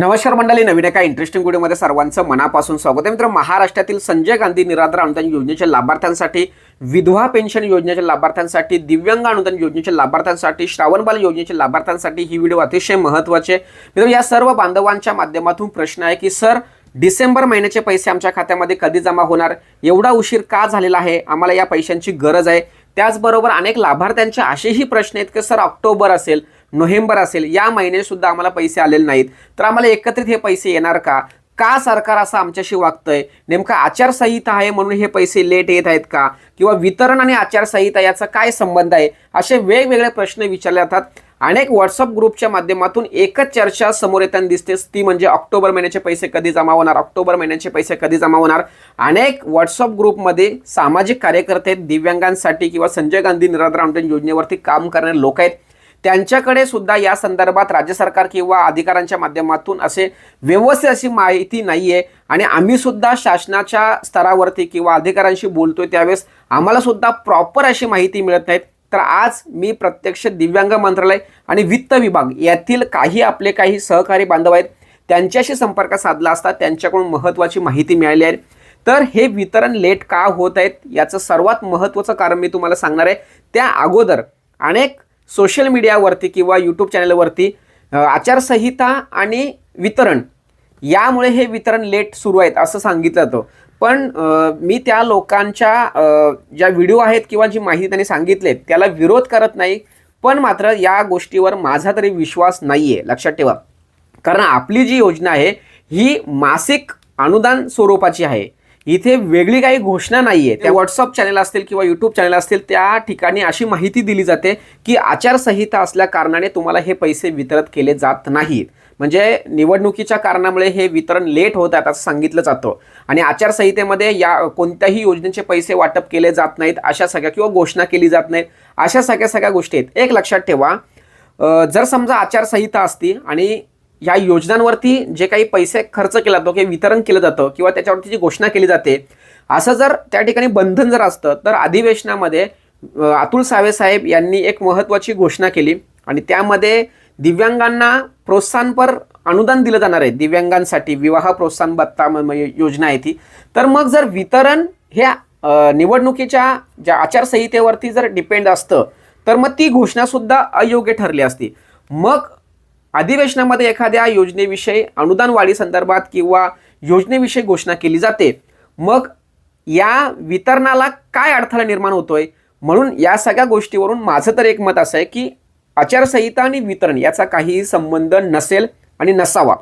नमस्कार मंडळी नवीन एका इंटरेस्टिंग व्हिडिओमध्ये सर्वांचं मनापासून स्वागत आहे. मित्र महाराष्ट्रातील संजय गांधी निराधार अनुदान योजनेच्या लाभार्थ्यांसाठी विधवा पेन्शन योजनेच्या लाभार्थ्यांसाठी दिव्यांग अनुदान योजनेच्या लाभार्थ्यांसाठी श्रावणबाल योजनेच्या लाभार्थ्यांसाठी ही व्हिडिओ अतिशय महत्त्वाचे मित्र या सर्व बांधवांच्या माध्यमातून प्रश्न आहे की सर डिसेंबर महिन्याचे पैसे आमच्या खात्यामध्ये कधी जमा होणार? एवढा उशीर का झालेला आहे? आम्हाला या पैशांची गरज आहे. त्याचबरोबर अनेक लाभार्थ्यांचे असेही प्रश्न आहेत की सर ऑक्टोबर असेल. नोव्हेंबर असेल या महिन्यात सुद्धा आम्हाला पैसे आलेले नाहीत. तर आम्हाला एकत्रित हे पैसे येणार का? का सरकार असं आमच्याशी वागतंय? नेमका आचारसंहिता आहे म्हणून हे पैसे लेट येत आहेत का? किंवा वितरण आणि आचारसंहिता याचा काय संबंध आहे? असे वेगवेगळे प्रश्न विचारले जातात. अनेक व्हॉट्सअप ग्रुपच्या माध्यमातून एकच चर्चा समोर येताना दिसते. ती म्हणजे ऑक्टोबर महिन्याचे पैसे कधी जमा होणार? ऑक्टोबर महिन्याचे पैसे कधी जमा होणार? अनेक व्हॉट्सअप ग्रुपमध्ये सामाजिक कार्यकर्ते आहेत, दिव्यांगांसाठी किंवा संजय गांधी निराधार अनुदान योजनेवरती काम करणारे लोक आहेत. त्यांच्याकडे सुद्धा या संदर्भात राज्य सरकार किंवा अधिकाऱ्यांच्या माध्यमातून असे व्यवस्थित अशी माहिती नाही आहे आणि आम्ही सुद्धा शासनाच्या स्तरावरती किंवा अधिकाऱ्यांशी बोलतोय त्यावेळेस आम्हाला सुद्धा प्रॉपर अशी माहिती मिळत नाहीत. तर आज मी प्रत्यक्ष दिव्यांग मंत्रालय आणि वित्त विभाग यातील काही आपले काही सहकारी बांधव आहेत त्यांच्याशी संपर्क साधला असता त्यांच्याकडून महत्त्वाची माहिती मिळाली आहे. तर हे वितरण लेट का होत आहेत याचं सर्वात महत्त्वाचं कारण मी तुम्हाला सांगणार आहे. त्या अगोदर अनेक सोशल मीडियावरती किंवा यूट्यूब चॅनलवरती आचारसंहिता आणि वितरण यामुळे हे वितरण लेट सुरू आहेत असं सांगितलं जातं. पण मी त्या लोकांच्या ज्या व्हिडिओ आहेत किंवा जी माहिती त्यांनी सांगितले त्याला विरोध करत नाही. पण मात्र या गोष्टीवर माझा तरी विश्वास नाही आहे लक्षात ठेवा. कारण आपली जी योजना आहे ही मासिक अनुदान स्वरूपाची आहे. इथे वेगळी काही घोषणा नाही आहे त्या व्हॉट्सअप चॅनल असतील किंवा यूट्यूब चॅनल असतील त्या ठिकाणी अशी माहिती दिली जाते की आचारसंहिता असल्या कारणाने तुम्हाला हे पैसे वितरित केले जात नाहीत. म्हणजे निवडणुकीच्या कारणामुळे हे वितरण लेट होत आहेत असं सांगितलं जातं. आणि आचारसंहितेमध्ये या कोणत्याही योजनेचे पैसे वाटप केले जात नाहीत अशा सगळ्या किंवा घोषणा केली जात नाहीत अशा सगळ्या सगळ्या गोष्टी आहेत. एक लक्षात ठेवा जर समजा आचारसंहिता असती आणि ह्या योजनांवरती जे काही पैसे खर्च केला जातो किंवा वितरण केलं जातं किंवा त्याच्यावरती जी घोषणा केली जाते असं जर त्या ठिकाणी बंधन जर असतं तर अधिवेशनामध्ये अतुल सावे साहेब यांनी एक महत्त्वाची घोषणा केली. आणि त्यामध्ये दिव्यांगांना प्रोत्साहनपर अनुदान दिलं जाणार आहे. दिव्यांगांसाठी विवाह प्रोत्साहन भत्ता म- योजना आहे ती. तर मग जर वितरण हे निवडणुकीच्या ज्या आचारसंहितेवरती जर डिपेंड असतं तर मग ती घोषणासुद्धा अयोग्य ठरली असती. मग अधिवेशनामध्ये एखाद्या योजनेविषयी अनुदान वाढीसंदर्भात किंवा योजनेविषयी घोषणा केली जाते. मग या वितरणाला काय अडथळा निर्माण होतोय? म्हणून या सगळ्या गोष्टीवरून माझं तर एक मत असं आहे की आचारसंहिता आणि वितरण याचा काहीही संबंध नसेल आणि नसावा.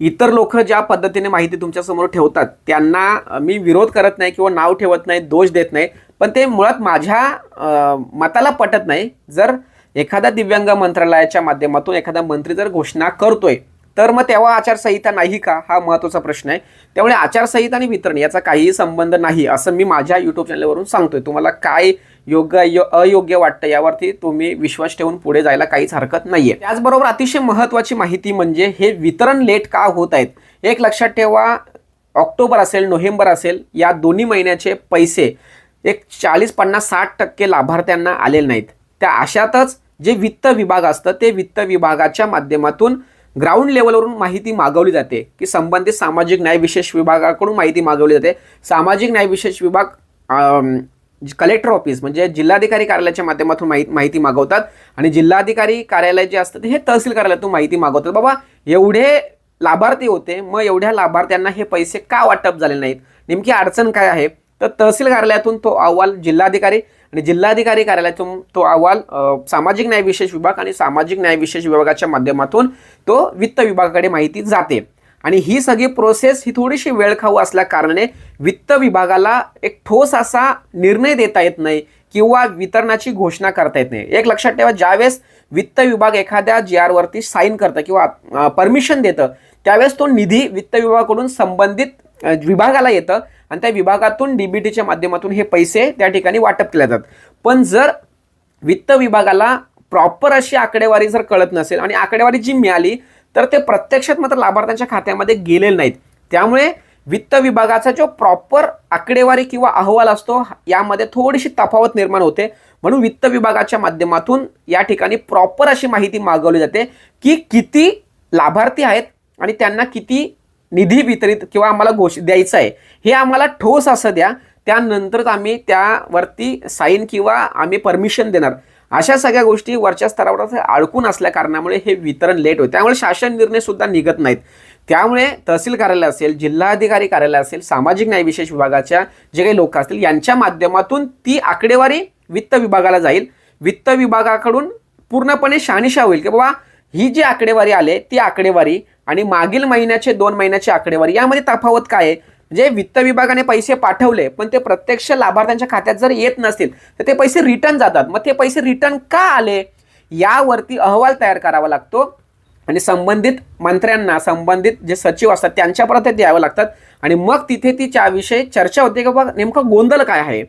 इतर लोक ज्या पद्धतीने माहिती तुमच्यासमोर ठेवतात त्यांना मी विरोध करत नाही किंवा नाव ठेवत नाही दोष देत नाही. पण ते मुळात माझ्या मताला पटत नाही. जर एखाद्या दिव्यांग मंत्रालयाच्या माध्यमातून एखादा मंत्री जर घोषणा करतोय तर मग तेव्हा आचारसंहिता नाही का? हा महत्त्वाचा प्रश्न आहे. त्यामुळे आचारसंहिता आणि वितरण याचा काहीही संबंध नाही असं मी माझ्या यूट्यूब चॅनलवरून सांगतोय. तुम्हाला काय योग्य यो- अयोग्य वाटतं यावरती तुम्ही विश्वास ठेवून पुढे जायला काहीच हरकत नाहीये. त्याचबरोबर अतिशय महत्त्वाची माहिती म्हणजे हे वितरण लेट का होत आहेत? एक लक्षात ठेवा ऑक्टोबर असेल नोव्हेंबर असेल या दोन्ही महिन्याचे पैसे एक चाळीस पन्नास साठ टक्के लाभार्थ्यांना आलेले नाहीत. त्या अशातच जे वित्त विभाग असतं ते वित्त विभागाच्या माध्यमातून ग्राउंड लेवलवरून माहिती मागवली जाते की संबंधित सामाजिक न्याय विशेष विभागाकडून माहिती मागवली जाते. सामाजिक न्याय विशेष विभाग कलेक्टर ऑफिस म्हणजे जिल्हाधिकारी कार्यालयाच्या माध्यमातून माहिती माहिती मागवतात आणि जिल्हाधिकारी कार्यालय जे असतं ते हे तहसील कार्यालयातून माहिती मागवतात. बाबा एवढे लाभार्थी होते मग एवढ्या लाभार्थ्यांना हे पैसे का वाटप झाले नाहीत? नेमकी अडचण काय आहे? तर तहसील कार्यालयातून तो अहवाल जिल्हाधिकारी आणि जिल्हाधिकारी कार्यालयातून तो अहवाल सामाजिक न्याय विशेष विभाग आणि सामाजिक न्याय विशेष विभागाच्या माध्यमातून तो वित्त विभागाकडे माहिती जाते. आणि ही सगळी प्रोसेस ही थोडीशी वेळखाऊ असल्या कारणाने वित्त विभागाला एक ठोस असा निर्णय देता येत नाही किंवा वितरणाची घोषणा करता येत नाही. एक लक्षात ठेवा ज्यावेळेस वित्त विभाग एखाद्या जी आरवरती साईन करतं किंवा परमिशन देतं त्यावेळेस तो निधी वित्त विभागाकडून संबंधित विभागाला येतं. आणि त्या विभागातून डीबीटीच्या माध्यमातून हे पैसे त्या ठिकाणी वाटप केले जातात. पण जर वित्त विभागाला प्रॉपर अशी आकडेवारी जर कळत नसेल आणि आकडेवारी जी मिळाली तर ते प्रत्यक्षात मात्र लाभार्थ्यांच्या खात्यामध्ये गेलेले नाहीत. त्यामुळे वित्त विभागाचा जो प्रॉपर आकडेवारी किंवा अहवाल असतो यामध्ये थोडीशी तफावत निर्माण होते. म्हणून वित्त विभागाच्या माध्यमातून या ठिकाणी प्रॉपर अशी माहिती मागवली जाते की किती लाभार्थी आहेत आणि त्यांना किती निधी वितरित किंवा आम्हाला घोष द्यायचा आहे. हे आम्हाला ठोस असं द्या. त्यानंतरच आम्ही त्यावरती साईन किंवा आम्ही परमिशन देणार. अशा सगळ्या गोष्टी वरच्या स्तरावर अडकून असल्या कारणामुळे हे वितरण लेट होते. त्यामुळे शासन निर्णय सुद्धा निघत नाहीत. त्यामुळे तहसील कार्यालय असेल जिल्हाधिकारी कार्यालय असेल सामाजिक न्याय विशेष विभागाच्या जे काही लोक असतील यांच्या माध्यमातून ती आकडेवारी वित्त विभागाला जाईल. वित्त विभागाकडून पूर्णपणे शहानिशा होईल की बाबा ही जी आकडेवारी आले ती आकडेवारी आणि मागील महिन्याचे दोन महिन्याची आकडेवारी यामध्ये तफावत काय आहे? म्हणजे वित्त विभागाने पैसे पाठवले पण ते प्रत्यक्ष लाभार्थ्यांच्या खात्यात जर येत नसतील तर ते पैसे रिटर्न जातात. मग ते पैसे रिटर्न का आले? यावरती अहवाल तयार करावा लागतो. आणि संबंधित मंत्र्यांना संबंधित जे सचिव असतात त्यांच्यापर्यंत ते द्यावं लागतात. आणि मग तिथे ती त्याविषयी चर्चा होते की बाबा नेमका गोंधळ काय आहे?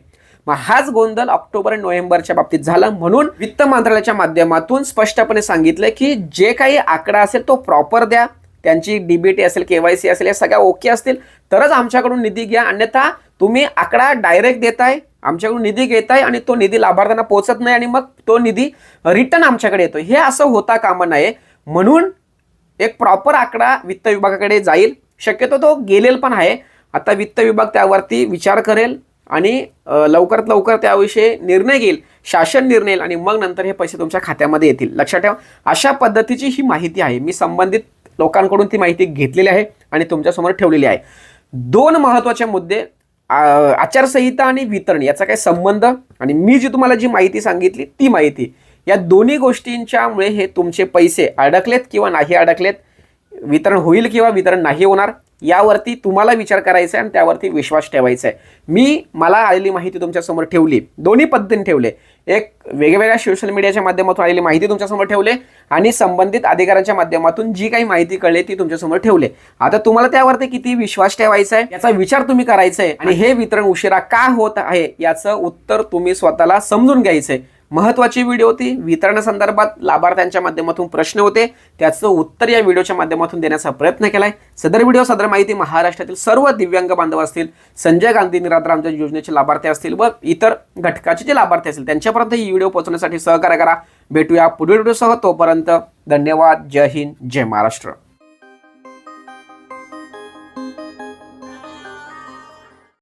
मग हाच गोंधळ ऑक्टोबर आणि नोव्हेंबरच्या बाबतीत झाला. म्हणून वित्त मंत्रालयाच्या माध्यमातून स्पष्टपणे सांगितलं की जे काही आकडा असेल तो प्रॉपर द्या. त्यांची डीबीटी असेल केवायसी असेल या सगळ्या ओके असतील. तरच आमच्याकडून निधी घ्या. अन्यथा तुम्ही आकडा डायरेक्ट देताय आमच्याकडून निधी घेताय आणि तो निधी लाभार्थ्यांना पोहोचत नाही आणि मग तो निधी रिटर्न आमच्याकडे येतो हे असं होता कामा नये. म्हणून एक प्रॉपर आकडा वित्त विभागाकडे जाईल. शक्यतो तो गेलेल पण आहे. आता वित्त विभाग त्यावरती विचार करेल. आणि लवकरात लवकर त्याविषयी निर्णय घेईल शासन निर्णय येईल आणि मग नंतर हे पैसे तुमच्या खात्यामध्ये येतील. लक्षात ठेवा अशा पद्धतीची ही माहिती आहे. मी संबंधित लोकांकडून ती माहिती घेतलेली आहे आणि तुमच्यासमोर ठेवलेली आहे. दोन महत्त्वाचे मुद्दे आचारसंहिता आणि वितरण याचा काय संबंध आणि मी जी तुम्हाला जी माहिती सांगितली ती माहिती. या दोन्ही गोष्टींच्यामुळे हे तुमचे पैसे अडकलेत किंवा नाही अडकलेत वितरण होईल किंवा वितरण नाही होणार यावरती तुम्हाला विचार करायचा आहे आणि त्यावरती विश्वास ठेवायचा आहे. मी मला आलेली माहिती तुमच्यासमोर ठेवली. दोन्ही पद्धतीने ठेवले. एक वेगवेगळ्या सोशल मीडियाच्या माध्यमातून आलेली माहिती तुमच्यासमोर ठेवले आणि संबंधित अधिकाऱ्यांच्या माध्यमातून जी काही माहिती कळली ती तुमच्यासमोर ठेवले. आता तुम्हाला त्यावरती किती विश्वास ठेवायचा आहे याचा विचार तुम्ही करायचा आहे आणि हे वितरण उशिरा का होत आहे याचं उत्तर तुम्ही स्वतःला समजून घ्यायचं आहे. महत्वाची व्हिडिओ होती. वितरणासंदर्भात लाभार्थ्यांच्या माध्यमातून प्रश्न होते. त्याचं उत्तर या व्हिडिओच्या माध्यमातून देण्याचा प्रयत्न केलाय. सदर व्हिडिओ सदर माहिती महाराष्ट्रातील सर्व दिव्यांग बांधव असतील संजय गांधी निराधार आमच्या योजनेचे लाभार्थी असतील व इतर घटकाचे जे लाभार्थी असतील त्यांच्यापर्यंत ही व्हिडिओ पोहोचवण्यासाठी सहकार्य करा. भेटूया पुढील व्हिडिओसह तोपर्यंत धन्यवाद. जय हिंद. जय महाराष्ट्र.